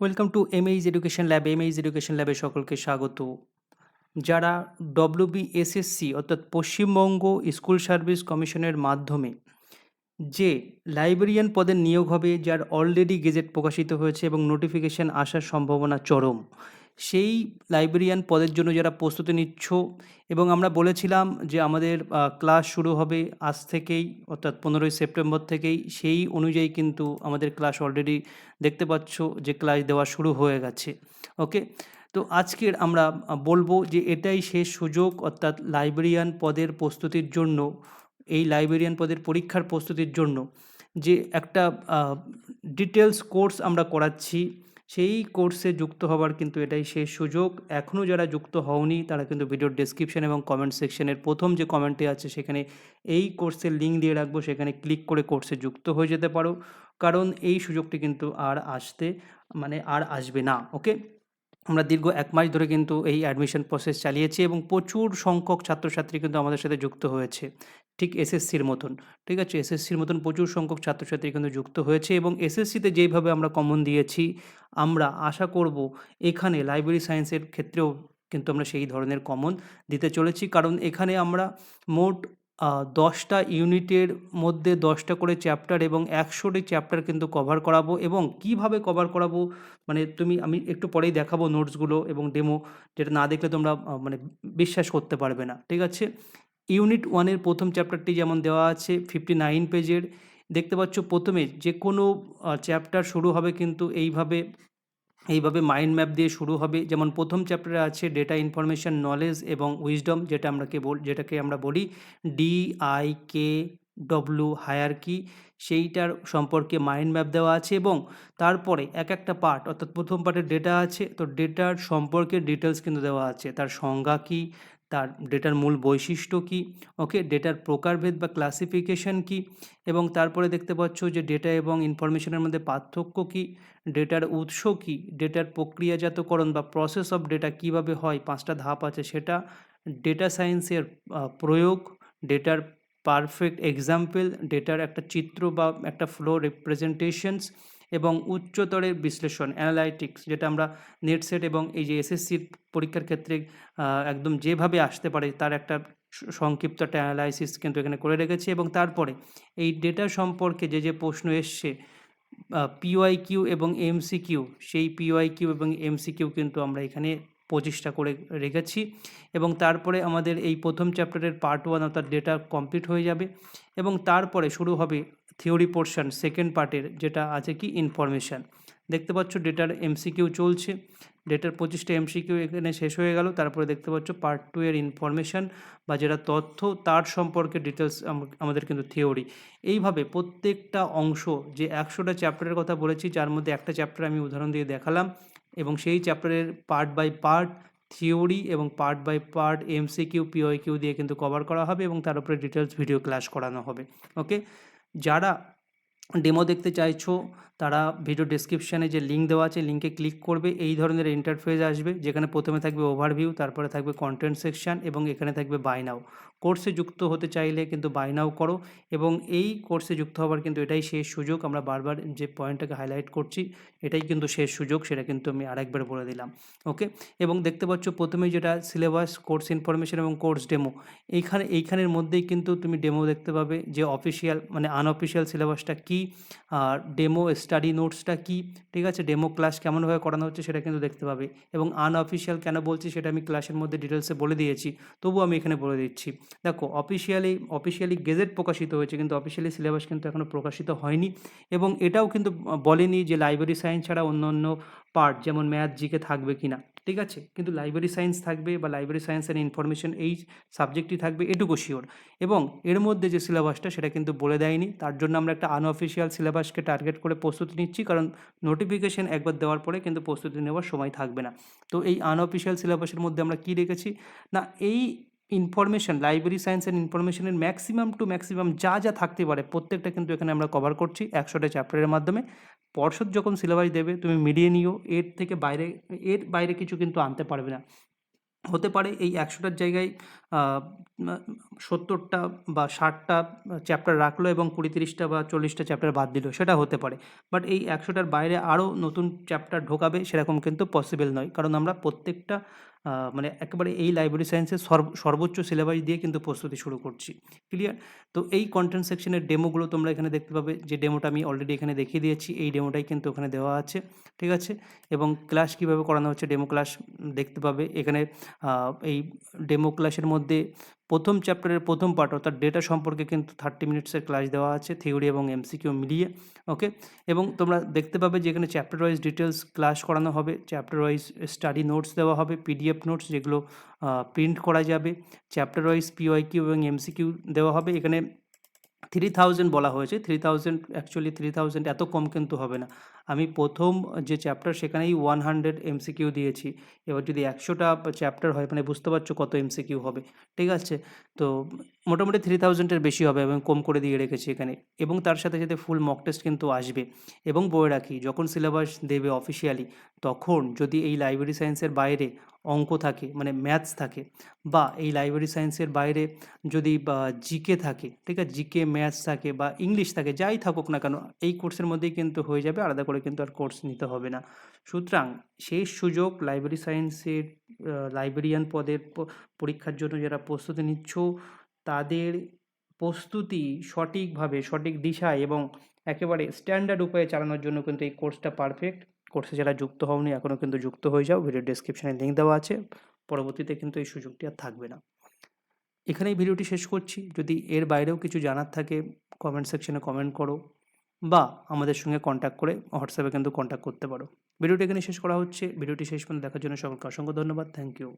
Welcome to MH education lab এমএইজ education ল্যাবে সকলকে স্বাগত। যারা ডব্লিউবিএসএসসি অর্থাৎ পশ্চিমবঙ্গ স্কুল সার্ভিস কমিশনের মাধ্যমে যে লাইব্রেরিয়ান পদের নিয়োগ হবে, যার অলরেডি গেজেট প্রকাশিত হয়েছে এবং নোটিফিকেশন আসার সম্ভাবনা চরম। সেই লাইব্রেরিয়ান পদের জন্য যারা প্রস্তুতি নিচ্ছ এবং আমরা বলেছিলাম যে আমাদের ক্লাস শুরু হবে আজ থেকেই, অর্থাৎ পনেরোই সেপ্টেম্বর থেকেই। সেই অনুযায়ী কিন্তু আমাদের ক্লাস অলরেডি দেখতে পাচ্ছ যে ক্লাস দেওয়া শুরু হয়ে গেছে। ওকে তো আজকের আমরা বলব যে এটাই শেষ সুযোগ, অর্থাৎ লাইব্রেরিয়ান পদের প্রস্তুতির জন্য, এই লাইব্রেরিয়ান পদের পরীক্ষার প্রস্তুতির জন্য যে একটা ডিটেলস কোর্স আমরা করাচ্ছি। সেই কোর্সে যুক্ত হওয়ার কিন্তু এটাই শেষ সুযোগ। এখনও যারা যুক্ত হওনি, তারা কিন্তু ভিডিওর ডেসক্রিপশন এবং কমেন্ট সেকশনের প্রথম যে কমেন্টে আছে, সেখানে এই কোর্সের লিঙ্ক দিয়ে রাখব। সেখানে ক্লিক করে কোর্সে যুক্ত হয়ে যেতে পারো। কারণ এই সুযোগটি কিন্তু আর আসতে মানে আর আসবে না ওকে আমরা দীর্ঘ এক মাস ধরে কিন্তু এই অ্যাডমিশন প্রসেস চালিয়েছি এবং প্রচুর সংখ্যক ছাত্রছাত্রী কিন্তু আমাদের সাথে যুক্ত হয়েছে। ঠিক এসএসসির মতন, ঠিক আছে? এসএসসির মতন প্রচুর সংখ্যক ছাত্রছাত্রী কিন্তু যুক্ত হয়েছে এবং এসএসসিতে যেইভাবে আমরা কমন দিয়েছি, আমরা আশা করব এখানে লাইব্রেরি সায়েন্সের ক্ষেত্রেও কিন্তু আমরা সেই ধরনের কমন দিতে চলেছি। কারণ এখানে আমরা মোট দশটা ইউনিটের মধ্যে দশটা করে চ্যাপ্টার এবং একশোটি চ্যাপ্টার কিন্তু কভার করাবো এবং কীভাবে কভার করাবো? মানে তুমি, আমি একটু পরেই দেখাবো নোটসগুলো এবং ডেমো যেটা না দেখলে তোমরা মানে বিশ্বাস করতে পারবে না, ঠিক আছে? ইউনিট ওয়ানের প্রথম চ্যাপ্টারটি যেমন দেওয়া আছে ফিফটি নাইন পেজের, দেখতে পাচ্ছ প্রথমে যে কোনো চ্যাপ্টার শুরু হবে কিন্তু এইভাবে এইভাবে মাইন্ড ম্যাপ দিয়ে শুরু হবে। যেমন প্রথম চ্যাপ্টারে আছে ডেটা ইনফরমেশন নলেজ এবং উইজডম যেটা আমরা কে বল, যেটাকে আমরা বলি D I K W hierarchy সেইটার সম্পর্কে মাইন্ড ম্যাপ দেওয়া আছে এবং তারপরে এক একটা পার্ট অর্থাৎ প্রথম পার্টের ডেটা আছে, তো ডেটার সম্পর্কে ডিটেলস কিন্তু দেওয়া আছে। তার সংজ্ঞা কী? তার ডেটার মূল বৈশিষ্ট্য কী? ওকে, ডেটার প্রকারভেদ বা ক্লাসিফিকেশন কী? এবং তারপরে দেখতে পাচ্ছ যে ডেটা এবং ইনফরমেশনের মধ্যে পার্থক্য কী? ডেটার উৎস কী? ডেটার প্রক্রিয়াজাতকরণ বা প্রসেস অফ ডেটা কীভাবে হয়? পাঁচটা ধাপ আছে সেটা। ডেটা সায়েন্সের প্রয়োগ, ডেটার পারফেক্ট এক্সাম্পল ডেটার একটা চিত্র বা একটা ফ্লো রিপ্রেজেন্টেশনস এবং উচ্চতরের বিশ্লেষণ অ্যানালাইটিক্স যেটা আমরা নেট সেট এবং এই যে এসএসসির পরীক্ষার ক্ষেত্রে একদম যেভাবে আসতে পারে তার একটা সংক্ষিপ্ত একটা অ্যানালাইসিস কিন্তু এখানে করে রেখেছি এবং তারপরে এই ডেটা সম্পর্কে যে যে প্রশ্ন এসছে পিওয়াই কিউ এবং এমসি কিউ সেই পিওয়াই কিউ এবং এমসি কিউ কিন্তু আমরা এখানে পঁচিশটা করে রেখেছি এবং তারপরে আমাদের এই প্রথম চ্যাপ্টারের পার্ট ওয়ান অর্থাৎ ডেটা কমপ্লিট হয়ে যাবে এবং তারপরে শুরু হবে থিওরি পোর্শন সেকেন্ড পার্টের যেটা আছে কি ইনফরমেশান। দেখতে পাচ্ছ ডেটার এমসিকিউ চলছে, ডেটার পঁচিশটা এমসিকিউ এখানে শেষ হয়ে গেল, তারপরে দেখতে পাচ্ছ পার্ট টু এর ইনফরমেশান বা যেটা তথ্য, তার সম্পর্কে ডিটেলস আমাদের কিন্তু থিওরি। এইভাবে প্রত্যেকটা অংশ, যে একশোটা চ্যাপ্টারের কথা বলেছি, যার মধ্যে একটা চ্যাপ্টার আমি উদাহরণ দিয়ে দেখালাম, এবং সেই চ্যাপ্টারের পার্ট বাই পার্ট থিওরি এবং part by part MCQ PY Q দিয়ে কিন্তু কভার করা হবে এবং তার উপরে ডিটেলস ভিডিও ক্লাস করানো হবে। ওকে? যারা ডেমো দেখতে চাইছো, তারা ভিডিও ডেসক্রিপশানে যে লিঙ্ক দেওয়া আছে লিঙ্কে ক্লিক করবে, এই ধরনের ইন্টারফেস আসবে, যেখানে প্রথমে থাকবে ওভারভিউ তারপরে থাকবে কন্টেন্ট সেকশান এবং এখানে থাকবে বাই নাও কোর্সে যুক্ত হতে চাইলে কিন্তু বাই নাও করো এবং এই কোর্সে যুক্ত হওয়ার কিন্তু এটাই শেষ সুযোগ, আমরা বারবার যে পয়েন্টটাকে হাইলাইট করছি, এটাই কিন্তু শেষ সুযোগ, সেটা কিন্তু আমি আরেকবার বলে দিলাম ওকে এবং দেখতে পাচ্ছ প্রথমেই যেটা সিলেবাস কোর্স ইনফরমেশন এবং কোর্স ডেমো এইখানে, এইখানের মধ্যেই কিন্তু তুমি ডেমো দেখতে পাবে যে অফিসিয়াল মানে আনঅফিসিয়াল সিলেবাসটা কী আর ডেমো স্টাডি নোটসটা কী? ঠিক আছে? ডেমো ক্লাস কেমনভাবে করানো হচ্ছে সেটা কিন্তু দেখতে পাবে। এবং আনঅফিসিয়াল কেন বলছি সেটা আমি ক্লাসের মধ্যে ডিটেলসে বলে দিয়েছি। তবু আমি এখানে বলে দিচ্ছি। দেখো অফিসিয়ালি অফিসিয়ালি গেজেট প্রকাশিত হয়েছে কিন্তু অফিসিয়ালি সিলেবাস কিন্তু এখনও প্রকাশিত হয়নি। এবং এটাও কিন্তু বলেনি যে লাইব্রেরি সায়েন্স ছাড়া অন্য অন্য পার্ট যেমন ম্যাথ জিকে থাকবে কি না ঠিক আছে? কিন্তু লাইব্রেরি সায়েন্স থাকবে বা লাইব্রেরি সায়েন্স অ্যান্ড ইনফরমেশন এই সাবজেক্টটি থাকবে এটুকু শিওর এবং এর মধ্যে যে সিলেবাসটা সেটা কিন্তু বলে দেয়নি। তার জন্য আমরা একটা আনঅফিসিয়াল সিলেবাসকে টার্গেট করে প্রস্তুতি নিচ্ছি, কারণ নোটিফিকেশন একবার দেওয়ার পরে কিন্তু প্রস্তুতি নেওয়ার সময় থাকবে না। তো এই আনঅফিসিয়াল সিলেবাসের মধ্যে আমরা কী রেখেছি না, এই ইনফরমেশন লাইব্রেরি সায়েন্স অ্যান্ড ইনফরমেশনের ম্যাক্সিমাম টু ম্যাক্সিমাম যা যা থাকতে পারে, প্রত্যেকটা কিন্তু এখানে আমরা কভার করছি একশোটা চ্যাপ্টারের মাধ্যমে। পর্ষদ যখন সিলেবাস দেবে, তুমি মিডিয়ে নিও, এর থেকে বাইরে, এর বাইরে কিছু কিন্তু আনতে পারবে না। হতে পারে এই একশোটার জায়গায় সত্তরটা বা ষাটটা চ্যাপ্টার রাখল এবং কুড়ি তিরিশটা বা চল্লিশটা চ্যাপ্টার বাদ দিল, সেটা হতে পারে। বাট এই একশোটার বাইরে আরও নতুন চ্যাপ্টার ঢোকাবে, সেরকম কিন্তু পসিবল নয়। কারণ আমরা প্রত্যেকটা মানে একেবারে এই লাইব্রেরি সায়েন্সের সর্ব, সর্বোচ্চ সিলেবাস দিয়ে কিন্তু প্রস্তুতি শুরু করছি। ক্লিয়ার তো এই কন্টেন্ট সেকশনের ডেমোগুলো তোমরা এখানে দেখতে পাবে। যে ডেমোটা আমি অলরেডি এখানে দেখিয়ে দিয়েছি। এই ডেমোটাই কিন্তু ওখানে দেওয়া আছে। ঠিক আছে? এবং ক্লাস কীভাবে করানো হচ্ছে? ডেমো ক্লাস দেখতে পাবে। এখানে এই ডেমো ক্লাসের মধ্যে প্রথম চ্যাপ্টারের প্রথম পার্ট, অর্থাৎ ডেটা সম্পর্কে কিন্তু থার্টি মিনিটসের ক্লাস দেওয়া আছে থিওরি এবং এমসিকিউ মিলিয়ে ওকে এবং তোমরা দেখতে পাবে যে এখানে চ্যাপ্টার ওয়াইজ ডিটেলস ক্লাস করানো হবে চ্যাপ্টার ওয়াইজ স্টাডি নোটস দেওয়া হবে পিডিএফ নোটস যেগুলো প্রিন্ট করা যাবে চ্যাপ্টার ওয়াইজ পিওয়াইকিউ এবং এমসিকিউ দেওয়া হবে, এখানে থ্রি থাউজেন্ড বলা হয়েছে three thousand actually three thousand এত কম কিন্তু হবে না। আমি প্রথম যে চ্যাপ্টার সেখানেই ওয়ান হান্ড্রেড এমসিকিউ দিয়েছি। এবার যদি একশোটা চ্যাপ্টার হয় মানে বুঝতে পারছ কত এমসিকিউ হবে। ঠিক আছে? তো মোটামুটি থ্রি থাউজেন্ডের বেশি হবে এবং কম করে দিয়ে রেখেছি এখানে। এবং তার সাথে সাথে ফুল মক টেস্ট কিন্তু আসবে। এবং বলে রাখি, যখন সিলেবাস দেবে অফিসিয়ালি তখন যদি এই লাইব্রেরি সায়েন্সের বাইরে অঙ্ক থাকে মানে ম্যাথস থাকে, বা এই লাইব্রেরি সায়েন্সের বাইরে যদি জিকে থাকে, ঠিক আছে? জিকে ম্যাথস থাকে, বা ইংলিশ থাকে, যাই থাকুক না কেন, এই কোর্সের মধ্যেই কিন্তু হয়ে যাবে, আলাদা করে কিন্তু আর কোর্স নিতে হবে না। সুতরাং সেই সুযোগ লাইব্রেরি সায়েন্সের লাইব্রেরিয়ান পদের পরীক্ষার জন্য যারা প্রস্তুতি নিচ্ছ তাদের প্রস্তুতি সঠিকভাবে, সঠিক দিশায় এবং একেবারে স্ট্যান্ডার্ড উপায়ে চালানোর জন্য কিন্তু এই কোর্সটা পারফেক্ট কোর্সে যারা যুক্ত হওনি এখনও কিন্তু যুক্ত হয়ে যাও। ভিডিও ডেসক্রিপশনে লিঙ্ক দেওয়া আছে। পরবর্তীতে কিন্তু এই সুযোগটি আর থাকবে না। এখানেই ভিডিওটি শেষ করছি। যদি এর বাইরেও কিছু জানার থাকে কমেন্ট সেকশনে কমেন্ট করো বা আমাদের সঙ্গে কন্ট্যাক্ট করে হোয়াটসঅ্যাপে কিন্তু কন্ট্যাক্ট করতে পারো। ভিডিওটি এখানে শেষ করা হচ্ছে। ভিডিওটি শেষ পর্যন্ত দেখার জন্য সকলকে অসংখ্য ধন্যবাদ। Thank you